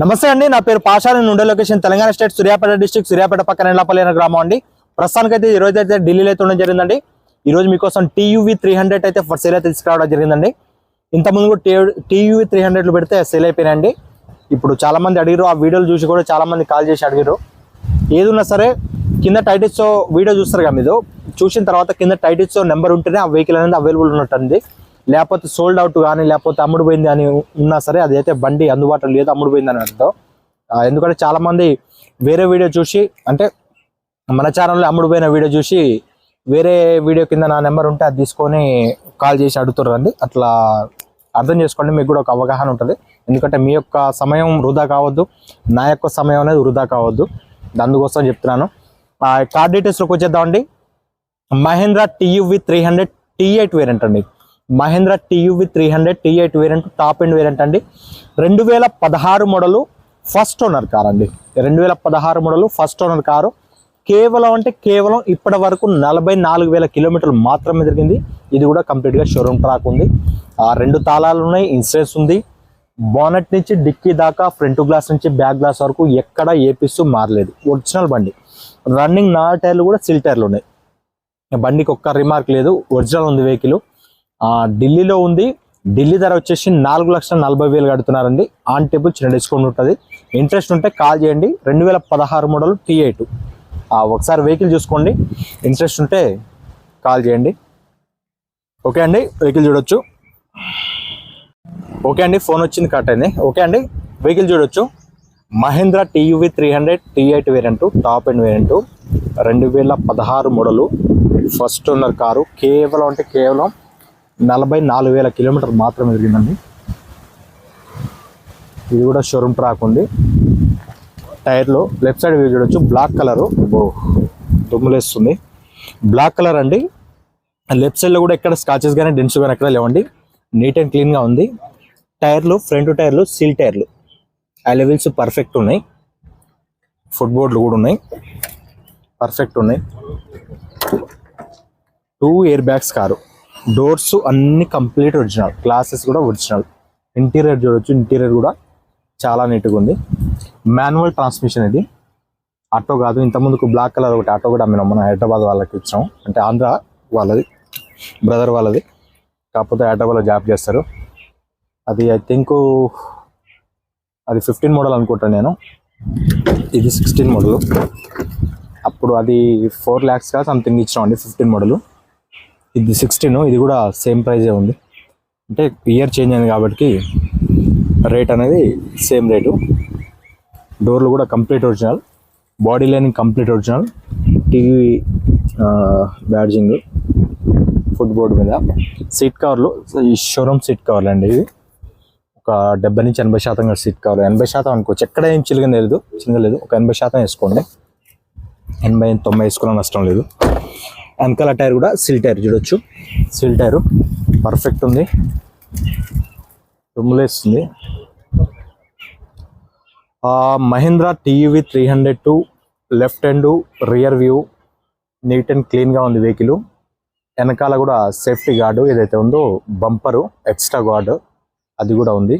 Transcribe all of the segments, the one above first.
నమస్తే అండి నా పేరు పాషాని నుండే ఉండే location Telangana state Suryapet district Suryapet పక్కన ఎండపల్లి అనే గ్రామం అండి. ప్రస్తుతానికైతే ఈ రోజు అయితే ఢిల్లీలో అయితే ఉండడం జరిగిందండి. ఈ రోజు మీకోసం టీయూవీ త్రీ హండ్రెడ్ అయితే ఫర్ సేల్ అయితే తీసుకురావడం జరిగిందండి. ఇంతకుముందు కూడా టీయూవి త్రీ హండ్రెడ్లు పెడితే సేల్ అయిపోయినాయండి. ఇప్పుడు చాలామంది అడిగారు ఆ వీడియోలు చూసి కూడా చాలామంది కాల్ చేసి అడిగారు ఏది ఉన్నా సరే కింద టైటిల్స్తో వీడియో చూస్తారు కదా మీరు. చూసిన తర్వాత కింద టైటిల్స్తో నెంబర్ ఉంటేనే ఆ వెహికల్ అనేది అవైలబుల్ ఉన్నట్టుంది. లేకపోతే సోల్డ్ అవుట్ కానీ లేకపోతే అమ్ముడు పోయింది అని ఉన్నా సరే అది అయితే బండి అందుబాటులో లేదు అమ్ముడుపోయింది అని అర్థం. ఎందుకంటే చాలామంది వేరే వీడియో చూసి అంటే మన ఛానల్లో అమ్ముడు పోయిన వీడియో చూసి వేరే వీడియో కింద నా నెంబర్ ఉంటే అది తీసుకొని కాల్ చేసి అడుగుతారండి అట్లా అర్థం చేసుకోండి మీకు కూడా ఒక అవగాహన ఉంటుంది. ఎందుకంటే మీ యొక్క సమయం వృధా కావద్దు నా యొక్క సమయం అనేది వృధా కావద్దు. అందుకోసం చెప్తున్నాను. ఆ కార్ డీటెయిల్స్లోకి వచ్చేద్దామండి. Mahindra TUV three hundred T eight variant అండి. Mahindra TUV three hundred T eight variant top end variant అండి. రెండు వేల పదహారు మోడలు ఫస్ట్ ఓనర్ కార్ అండి. రెండు వేల పదహారు మోడలు ఫస్ట్ ఓనర్ కారు కేవలం అంటే కేవలం ఇప్పటి వరకు నలభై నాలుగు వేల కిలోమీటర్లు మాత్రమే తిరిగింది ఇది కూడా కంప్లీట్గా షోరూమ్ ట్రాక్ ఉంది. ఆ రెండు తాళాలు ఉన్నాయి ఇన్సూరెన్స్ ఉంది. బానెట్ నుంచి డిక్కీ దాకా ఫ్రంట్ గ్లాస్ నుంచి బ్యాక్ గ్లాస్ వరకు ఎక్కడ ఏ పిస్సు మారలేదు. ఒరిజినల్ బండి. రన్నింగ్ నాలుగు టైర్లు కూడా సిల్ టైర్లు ఉన్నాయి. బండికి ఒక్క రిమార్క్ లేదు ఒరిజినల్ ఉంది వెహికల్ ఢిల్లీలో ఉంది. ఢిల్లీ ధర వచ్చేసి నాలుగు లక్షల నలభై వేలు కడుతున్నారండి. ఆన్ టేబుల్ చిన్న డిస్కౌంట్ ఉంటుంది. ఇంట్రెస్ట్ ఉంటే కాల్ చేయండి. రెండు వేల పదహారు మోడల్ టీ ఎయిట్. ఒకసారి వెహికల్ చూసుకోండి. ఇంట్రెస్ట్ ఉంటే కాల్ చేయండి. ఓకే అండి వెహికల్ చూడొచ్చు. ఓకే అండి ఫోన్ వచ్చింది కట్ అయింది. ఓకే అండి వెహికల్ చూడొచ్చు. Mahindra TUV three hundred T eight variant top and variant. రెండు వేల పదహారు మోడలు. First owner car. కేవలం అంటే కేవలం నలభై నాలుగు వేల కిలోమీటర్ మాత్రమే తిరిగిందండి. ఇది కూడా షోరూమ్ ట్రాక్ ఉంది. టైర్లో లెఫ్ట్ సైడ్ వ్యూ చూడొచ్చు. Black colour. దుమ్ములేస్తుంది. బ్లాక్ కలర్ అండి. లెఫ్ట్ సైడ్లో కూడా ఎక్కడ స్కాచెస్ కానీ డెన్స్ కానీ ఎక్కడ లేవండి. నీట్ అండ్ క్లీన్గా ఉంది. టైర్లు ఫ్రంట్ టైర్లు సీల్ టైర్లు. ఆ లెవెల్స్ పర్ఫెక్ట్ ఉన్నాయి. ఫుట్ బోర్డులు కూడా ఉన్నాయి. పర్ఫెక్ట్ ఉన్నాయి. Two airbags car. డోర్స్ అన్ని కంప్లీట్ ఒరిజినల్. గ్లాసెస్ కూడా ఒరిజినల్. ఇంటీరియర్ చూడొచ్చు. ఇంటీరియర్ కూడా చాలా నీట్గా ఉంది. మాన్యువల్ ట్రాన్స్మిషన్ ఇది. ఆటో కాదు. ఇంతకుముందుకు బ్లాక్ కలర్ ఒకటి ఆటో కూడా మనం మన హైదరాబాద్ వాళ్ళకి ఇచ్చాం. అంటే ఆంధ్ర వాళ్ళది. బ్రదర్ వాళ్ళది. కాకపోతే హైదరాబాద్లో జాబ్ చేస్తారు. అది ఐ థింక్ అది ఫిఫ్టీన్ మోడల్ అనుకుంటాను నేను. ఇది సిక్స్టీన్ మోడల్ అప్పుడు అది ఫోర్ ల్యాక్స్ కా సంథింగ్ ఇచ్చామండి ఫిఫ్టీన్ మోడల్ ఇది సిక్స్టీన్ ఇది కూడా సేమ్ ప్రైజే ఉంది. అంటే ఇయర్ చేంజ్ అయింది కాబట్టి రేట్ అనేది సేమ్ రేటు డోర్లు కూడా complete original body lining complete original TV badging foot board మీద. సీట్ కవర్లు ఈ షోరూమ్ సీట్ కవర్లు అండి ఇవి. ఒక డెబ్బై నుంచి ఎనభై శాతం సీట్ కవర్లు ఎనభై శాతం అనుకోవచ్చు. ఎక్కడ ఏం చిలుగా లేదు చిన్నలేదు ఒక ఎనభై శాతం వేసుకోండి. ఎనభై తొంభై వేసుకున్న నష్టం లేదు. ఎంకల టైర్ కూడా సిల్ టైర్ చూడొచ్చు. సిల్ టైరు పర్ఫెక్ట్ ఉంది. రుమ్ములేస్తుంది Mahindra TV three hundred two left hand rear view neat and క్లీన్గా ఉంది వెహికల్ వెనకాల కూడా సేఫ్టీ గార్డు ఏదైతే ఉందో బంపరు ఎక్స్ట్రా గార్డు అది కూడా ఉంది.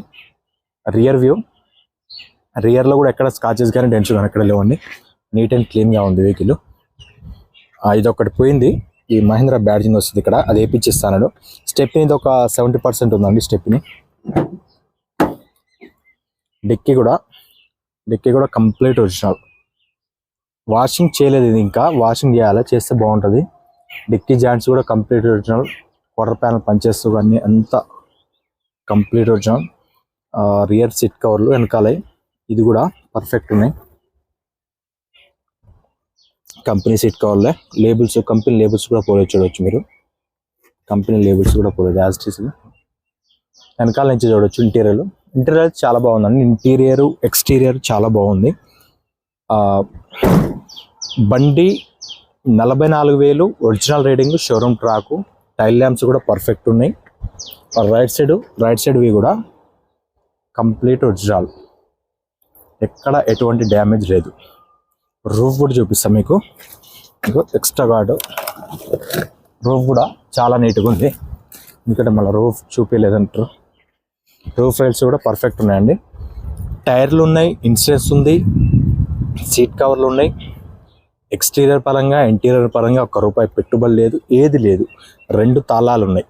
రియర్ వ్యూ రియర్లో కూడా ఎక్కడ స్కాచెస్ కానీ డెన్స్ కానీ ఎక్కడ లేవండి. నీట్ అండ్ క్లీన్గా ఉంది వెహికల్ ఇది ఒకటి పోయింది. ఈ మహేంద్ర బ్యాడ్జింగ్ వస్తుంది ఇక్కడ. అది వేయించిస్తాను స్టెప్ని ఇది ఒక సెవెంటీ పర్సెంట్ ఉందండి స్టెప్ని డిక్కీ కూడా. డిక్కీ కూడా కంప్లీట్ ఒరిజినల్. వాషింగ్ చేయలేదు ఇది ఇంకా. వాషింగ్ చేయాలి. చేస్తే బాగుంటుంది. డిక్కీ జాయింట్స్ కూడా కంప్లీట్ ఒరిజినల్. క్వార్టర్ ప్యానల్ పనిచేస్తూ కానీ అంతా కంప్లీట్ ఒరిజినల్. రియర్ సీట్ కవర్లు వెనకాల. ఇది కూడా పర్ఫెక్ట్ ఉన్నాయి. కంపెనీ సీట్ కవర్లే లేబుల్స్ కంపెనీ లేబుల్స్ కూడా పోలేదు చూడవచ్చు మీరు. కంపెనీ లేబుల్స్ కూడా పోలేదు యాజ్ టీస్ వెనకాల నుంచి చూడవచ్చు ఇంటీరియర్ ఇంటీరియర్ చాలా బాగుందండి. ఇంటీరియర్ ఎక్స్టీరియర్ చాలా బాగుంది. బండి నలభై నాలుగు వేలు original reading showroom track tail lamps కూడా పర్ఫెక్ట్ ఉన్నాయి. రైట్ సైడ్ రైట్ సైడ్వి కూడా కంప్లీట్ ఒరిజినల్ ఎక్కడ ఎటువంటి డ్యామేజ్ లేదు. రూఫ్ కూడా చూపిస్తాం మీకు. మీకు ఎక్స్ట్రా గార్డు రూఫ్ కూడా చాలా నీట్గా ఉంది. ఎందుకంటే మళ్ళీ రూఫ్ చూపించలేదంటారు రూఫ్ రైల్స్ కూడా పర్ఫెక్ట్ ఉన్నాయండి. టైర్లు ఉన్నాయి ఇన్సూరెన్స్ ఉంది సీట్ కవర్లు ఉన్నాయి. ఎక్స్టీరియర్ పరంగా ఇంటీరియర్ పరంగా ఒక్క రూపాయి పెట్టుబడి లేదు ఏది లేదు. రెండు తాళాలు ఉన్నాయి.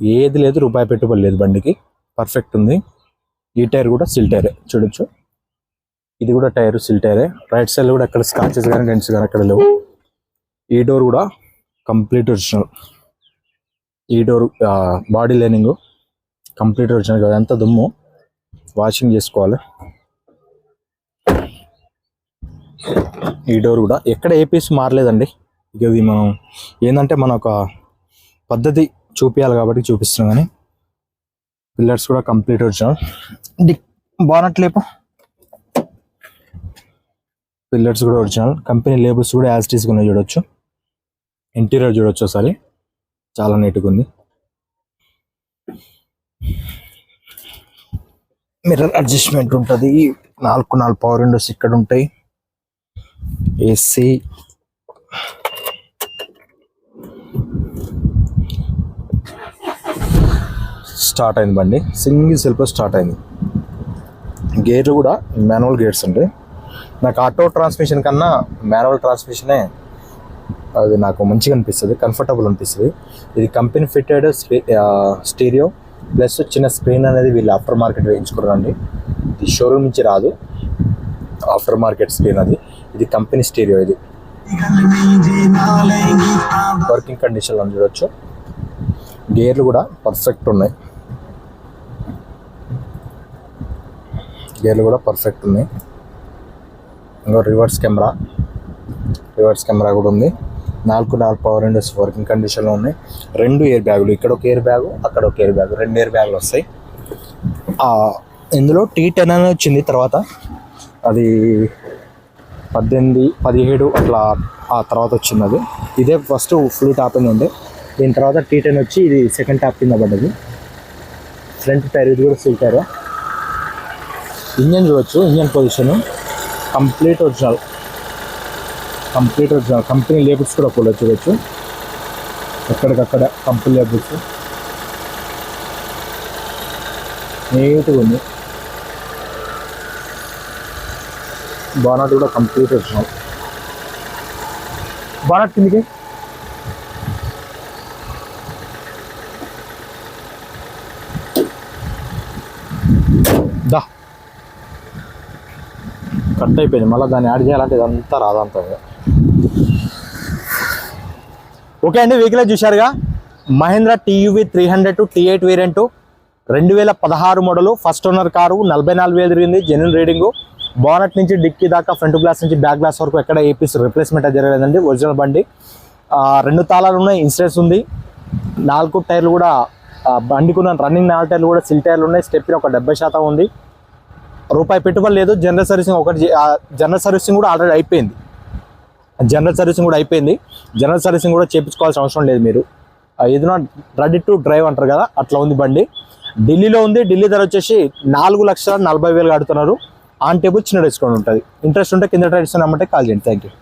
ఏది లేదు రూపాయి పెట్టుబడి లేదు బండికి. పర్ఫెక్ట్ ఉంది. ఈ టైర్ కూడా సిల్ టైరే. చూడొచ్చు. ఇది కూడా టైర్ సిల్ టైరే. రైట్ సైడ్ కూడా అక్కడ స్కాచెస్ కానీ డెంట్స్ కానీ అక్కడ లేవు. ఈ డోర్ కూడా కంప్లీట్ ఒరిజినల్ ఈ door body lining complete original కాదు. ఎంత దుమ్ము? వాషింగ్ చేసుకోవాలి. ఈ డోర్ కూడా ఎక్కడ ఏ పీస్ మారలేదండి. ఇక ఇది మనం ఏంటంటే మన ఒక పద్ధతి చూపించాలి కాబట్టి చూపిస్తున్నాం కానీ పిల్లర్స్ కూడా కంప్లీట్ ఒరిజినల్ బాగున్నట్లేపు పిల్లర్స్ కూడా ఒరిజినల్ కంపెనీ లేబుల్స్ కూడా యాజ్ టీస్గా ఉన్నాయి చూడొచ్చు. ఇంటీరియర్ చూడొచ్చు ఒకసారి. చాలా నీట్గా ఉంది. మిర్రర్ అడ్జస్ట్మెంట్ ఉంటుంది. నాలుగు నాలుగు పవర్ విండోస్ ఇక్కడ ఉంటాయి. ఏసీ స్టార్ట్ అయింది బండి. సింగిల్ సెల్ఫ్ స్టార్ట్ అయింది. గేర్లు కూడా మాన్యువల్ గేర్స్ ఉంటాయి నాకు ఆటో ట్రాన్స్మిషన్ కన్నా మాన్యువల్ ట్రాన్స్మిషనే అది నాకు మంచిగా అనిపిస్తుంది కంఫర్టబుల్ అనిపిస్తుంది. ఇది కంపెనీ ఫిట్టెడ్ స్టీరియో ప్లస్ చిన్న స్క్రీన్ అనేది వీళ్ళు ఆఫ్టర్ మార్కెట్ వేయించుకున్నారండి. ఇది షోరూమ్ నుంచి రాదు ఆఫ్టర్ మార్కెట్ స్క్రీన్ అది. ఇది కంపెనీ స్టీరియో ఇది. వర్కింగ్ కండిషన్లో చూడొచ్చు. గేర్లు కూడా పర్ఫెక్ట్ ఉన్నాయి. గేర్లు కూడా పర్ఫెక్ట్ ఉన్నాయి. ఇంకో రివర్స్ కెమెరా రివర్స్ కెమెరా కూడా ఉంది. నాలుగు నాలుగు పవర్ విండోస్ వర్కింగ్ కండిషన్లో ఉన్నాయి. రెండు ఎయిర్ బ్యాగులు ఇక్కడ ఒక ఎయిర్ బ్యాగు అక్కడ ఒక ఎయిర్ బ్యాగ్ రెండు ఎయిర్ బ్యాగులు వస్తాయి. ఇందులో టీ టెన్ అని వచ్చింది తర్వాత. అది పద్దెనిమిది పదిహేడు అట్లా ఆ తర్వాత వచ్చింది అది. ఇదే ఫస్ట్ ఫుల్ టాప్ కింద ఉండే. దీని తర్వాత టీ టెన్ వచ్చి ఇది సెకండ్ టాప్ కింద పడ్డది. ఫ్రంట్ టైర్ ఇది కూడా ఫుల్ టైర్ ఇంజన్ చూడొచ్చు. Engine position complete original. Complete original. Company labels కూడా కూడా చూడొచ్చు ఎక్కడికక్కడ కంపెనీ లేబుల్స్. నీట్గా ఉంది. బానట్ కూడా కంప్లీట్ ఒరిజినల్. బానట్ కిందకి. కట్ అయిపోయింది. మళ్ళీ దాన్ని యాడ్ చేయాలంటే ఇదంతా రాదంతా ఓకే అండి వెహికల్ చూశారుగా? Mahindra TUV three hundred two T eight variant రెండు వేల పదహారు మోడలు ఫస్ట్ ఓనర్ కారు నలభై నాలుగు వేలు తిరిగింది జెన్యున్ రీడింగు బోనట్ నుంచి డిక్కీ దాకా ఫ్రంట్ గ్లాస్ నుంచి బ్యాక్ గ్లాస్ వరకు ఎక్కడ ఏపీస్ రిప్లేస్మెంట్ జరగలేదండి ఒరిజినల్ బండి. రెండు తాళాలు ఉన్నాయి ఇన్సూరెన్స్ ఉంది. నాలుగు టైర్లు కూడా బండికున్న రన్నింగ్ నాలుగు టైర్లు కూడా సిల్ టైర్లు ఉన్నాయి స్టెప్ ఒక డెబ్బై శాతం ఉంది. రూపాయి పెట్టుబడి లేదు జనరల్ సర్వీసింగ్ ఒకటి జనరల్ సర్వీసింగ్ కూడా ఆల్రెడీ అయిపోయింది. జనరల్ సర్వీసింగ్ కూడా అయిపోయింది. జనరల్ సర్వీసింగ్ కూడా చేయించుకోవాల్సిన అవసరం లేదు మీరు. ఏదైనా రెడీ టు డ్రైవ్ అంటారు కదా అట్లా ఉంది బండి. ఢిల్లీలో ఉంది ఢిల్లీ ధర వచ్చేసి నాలుగు లక్షల నలభై వేలు కడుతున్నారు ఆన్ టేబుల్ చిన్న డిస్కౌంట్ ఉంటుంది. ఇంట్రెస్ట్ ఉంటే కింద ట్రైడ్స్ అమ్మంటే కాల్ చేయండి. Thank you